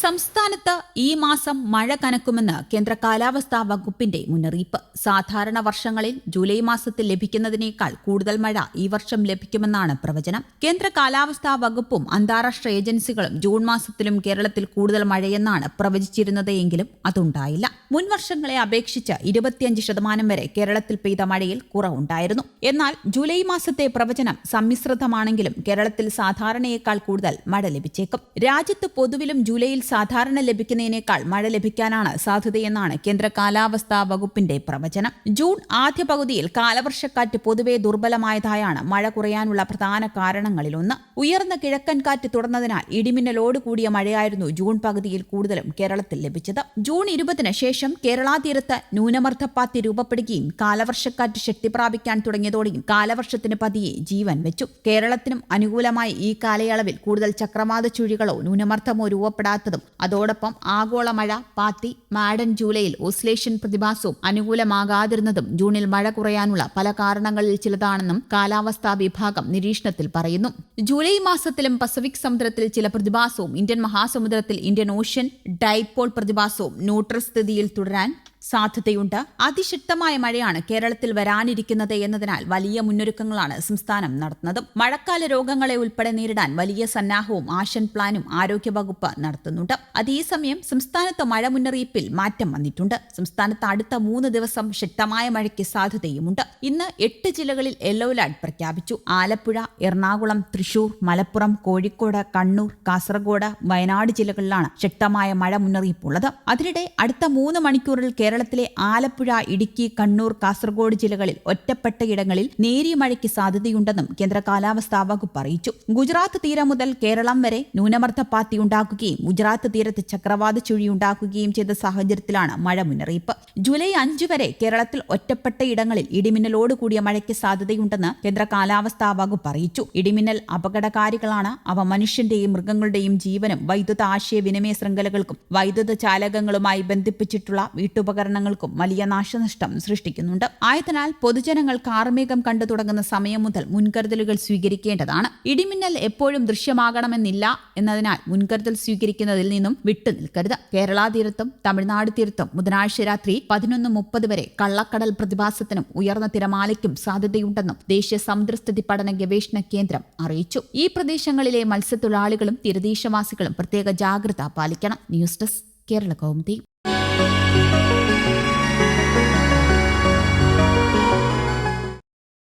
സംസ്ഥാനത്ത് ഈ മാസം മഴ കനക്കുമെന്ന് കേന്ദ്ര കാലാവസ്ഥാ വകുപ്പിന്റെ മുന്നറിയിപ്പ്. സാധാരണ വർഷങ്ങളിൽ ജൂലൈ മാസത്തിൽ ലഭിക്കുന്നതിനേക്കാൾ കൂടുതൽ മഴ ഈ വർഷം ലഭിക്കുമെന്നാണ് പ്രവചനം. കേന്ദ്ര കാലാവസ്ഥാ വകുപ്പും അന്താരാഷ്ട്ര ഏജൻസികളും ജൂൺ മാസത്തിലും കേരളത്തിൽ കൂടുതൽ മഴയെന്നാണ് പ്രവചിച്ചിരുന്നത് എങ്കിലും അതുണ്ടായില്ല. മുൻ വർഷങ്ങളെ അപേക്ഷിച്ച് ഇരുപത്തിയഞ്ച് ശതമാനം വരെ കേരളത്തിൽ പെയ്ത മഴയിൽ കുറവുണ്ടായിരുന്നു. എന്നാൽ ജൂലൈ മാസത്തെ പ്രവചനം സമ്മിശ്രിതമാണെങ്കിലും കേരളത്തിൽ സാധാരണയേക്കാൾ കൂടുതൽ മഴ ലഭിച്ചേക്കും. രാജ്യത്ത് പൊതുവിലും ജൂലൈയിൽ സാധാരണ ലഭിക്കുന്നതിനേക്കാൾ മഴ ലഭിക്കാനാണ് സാധ്യതയെന്നാണ് കേന്ദ്ര കാലാവസ്ഥാ വകുപ്പിന്റെ പ്രവചനം. ജൂൺ ആദ്യ പകുതിയിൽ കാലവർഷക്കാറ്റ് പൊതുവെ ദുർബലമായതായാണ് മഴ കുറയാനുള്ള പ്രധാന കാരണങ്ങളിലൊന്ന്. ഉയർന്ന കിഴക്കൻ കാറ്റ് തുടർന്നതിനാൽ ഇടിമിന്നലോട് കൂടിയ മഴയായിരുന്നു ജൂൺ പകുതിയിൽ കൂടുതലും കേരളത്തിൽ ലഭിച്ചത്. ജൂൺ ഇരുപതിന് ശേഷം കേരള തീരത്ത് ന്യൂനമർദ്ദപ്പാത്തി രൂപപ്പെടുകയും കാലവർഷക്കാറ്റ് ശക്തി പ്രാപിക്കാൻ തുടങ്ങിയതോടെയും കാലവർഷത്തിന് പതിയെ ജീവൻ വെച്ചു. കേരളത്തിനും അനുകൂലമായി ഈ കാലയളവിൽ കൂടുതൽ ചക്രവാത ചുഴികളോ ന്യൂനമർദ്ദമോ രൂപപ്പെടാത്തതും അതോടൊപ്പം ആഗോള മഴ പാത്തി മാഡൻ ജൂലൈയിൽ ഓസ്ലേഷ്യൻ പ്രതിഭാസവും അനുകൂലമാകാതിരുന്നതും ജൂണിൽ മഴ കുറയാനുള്ള പല കാരണങ്ങളിൽ ചിലതാണെന്നും കാലാവസ്ഥാ വിഭാഗം നിരീക്ഷണത്തിൽ പറയുന്നു. ജൂലൈ മാസത്തിലും പസഫിക് സമുദ്രത്തിൽ ചില പ്രതിഭാസവും ഇന്ത്യൻ മഹാസമുദ്രത്തിൽ ഇന്ത്യൻ ഓഷ്യൻ ഡൈപോൾ പ്രതിഭാസവും ന്യൂട്രൽ സ്ഥിതിയിൽ തുടരാൻ സാധ്യതയുണ്ട്. അതിശക്തമായ മഴയാണ് കേരളത്തിൽ വരാനിരിക്കുന്നത് എന്നതിനാൽ വലിയ മുന്നൊരുക്കങ്ങളാണ് സംസ്ഥാനം നടത്തുന്നത്. മഴക്കാല രോഗങ്ങളെ ഉൾപ്പെടെ നേരിടാൻ വലിയ സന്നാഹവും ആഷൻ പ്ലാനും ആരോഗ്യവകുപ്പ് നടത്തുന്നുണ്ട്. അതേസമയം സംസ്ഥാനത്ത് മഴ മുന്നറിയിപ്പിൽ മാറ്റം വന്നിട്ടുണ്ട്. സംസ്ഥാനത്ത് അടുത്ത മൂന്ന് ദിവസം ശക്തമായ മഴയ്ക്ക് സാധ്യതയുമുണ്ട്. ഇന്ന് എട്ട് ജില്ലകളിൽ യെല്ലോ അലർട്ട് പ്രഖ്യാപിച്ചു. ആലപ്പുഴ എറണാകുളം തൃശൂർ മലപ്പുറം കോഴിക്കോട് കണ്ണൂർ കാസർഗോഡ് വയനാട് ജില്ലകളിലാണ് ശക്തമായ മഴ മുന്നറിയിപ്പുള്ളത്. അതിനിടെ അടുത്ത മൂന്ന് മണിക്കൂറിൽ കേരളത്തിലെ ആലപ്പുഴ ഇടുക്കി കണ്ണൂർ കാസർഗോഡ് ജില്ലകളിൽ ഒറ്റപ്പെട്ട ഇടങ്ങളിൽ നേരിയ മഴയ്ക്ക് സാധ്യതയുണ്ടെന്നും കേന്ദ്ര കാലാവസ്ഥാ വകുപ്പ് അറിയിച്ചു. ഗുജറാത്ത് തീരം മുതൽ കേരളം വരെ ന്യൂനമർദ്ദപ്പാത്തി ഉണ്ടാക്കുകയും ഗുജറാത്ത് തീരത്ത് ചക്രവാത ചുഴി ഉണ്ടാക്കുകയും ചെയ്ത സാഹചര്യത്തിലാണ് മഴ മുന്നറിയിപ്പ്. ജൂലൈ അഞ്ച് വരെ കേരളത്തിൽ ഒറ്റപ്പെട്ട ഇടങ്ങളിൽ ഇടിമിന്നലോട് കൂടിയ മഴയ്ക്ക് സാധ്യതയുണ്ടെന്ന് കേന്ദ്ര കാലാവസ്ഥാ വകുപ്പ് അറിയിച്ചു. ഇടിമിന്നൽ അപകടകാരികളാണ് അവ മനുഷ്യന്റെയും മൃഗങ്ങളുടെയും ജീവനും വൈദ്യുത ആശയവിനിമയ ശൃംഖലകൾക്കും വൈദ്യുത ചാലകങ്ങളുമായി ബന്ധിപ്പിച്ചിട്ടുള്ള വീട്ടുപകരണ ഉപകരണങ്ങൾക്കും വലിയ നാശനഷ്ടം സൃഷ്ടിക്കുന്നുണ്ട്. ആയതിനാൽ പൊതുജനങ്ങൾ കാർമേഘം കണ്ടു തുടങ്ങുന്ന സമയം മുതൽ മുൻകരുതലുകൾ സ്വീകരിക്കേണ്ടതാണ്. ഇടിമിന്നൽ എപ്പോഴും ദൃശ്യമാകണമെന്നില്ല എന്നതിനാൽ മുൻകരുതൽ സ്വീകരിക്കുന്നതിൽ നിന്നും വിട്ടുനിൽക്കരുത്. കേരള തീരത്തും തമിഴ്നാട് തീരത്തും ബുധനാഴ്ച രാത്രി പതിനൊന്ന് മുപ്പത് വരെ കള്ളക്കടൽ പ്രതിഭാസത്തിനും ഉയർന്ന തിരമാലയ്ക്കും സാധ്യതയുണ്ടെന്നും ദേശീയ സമുദ്രസ്ഥിതി പഠന ഗവേഷണ കേന്ദ്രം അറിയിച്ചു. ഈ പ്രദേശങ്ങളിലെ മത്സ്യത്തൊഴിലാളികളും തീരദേശവാസികളും പ്രത്യേക ജാഗ്രത പാലിക്കണം. News desk Kerala Kaumudi.